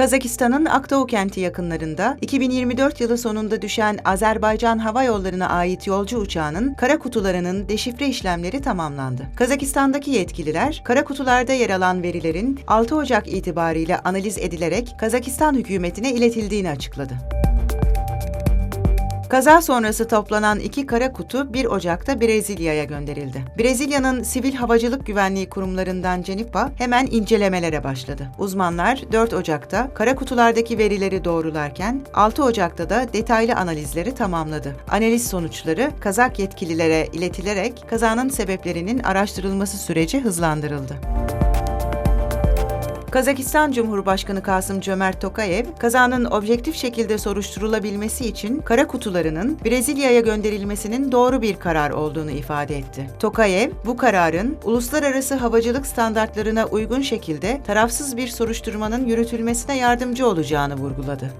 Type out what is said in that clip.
Kazakistan'ın Aktau kenti yakınlarında 2024 yılı sonunda düşen Azerbaycan Hava Yolları'na ait yolcu uçağının kara kutularının deşifre işlemleri tamamlandı. Kazakistan'daki yetkililer kara kutularda yer alan verilerin 6 Ocak itibariyle analiz edilerek Kazakistan hükümetine iletildiğini açıkladı. Kaza sonrası toplanan iki kara kutu 1 Ocak'ta Brezilya'ya gönderildi. Brezilya'nın sivil havacılık güvenliği kurumlarından CENIPA hemen incelemelere başladı. Uzmanlar 4 Ocak'ta kara kutulardaki verileri doğrularken 6 Ocak'ta da detaylı analizleri tamamladı. Analiz sonuçları Kazak yetkililere iletilerek kazanın sebeplerinin araştırılması süreci hızlandırıldı. Kazakistan Cumhurbaşkanı Kasım Cömert Tokayev, kazanın objektif şekilde soruşturulabilmesi için kara kutularının Brezilya'ya gönderilmesinin doğru bir karar olduğunu ifade etti. Tokayev, bu kararın uluslararası havacılık standartlarına uygun şekilde tarafsız bir soruşturmanın yürütülmesine yardımcı olacağını vurguladı.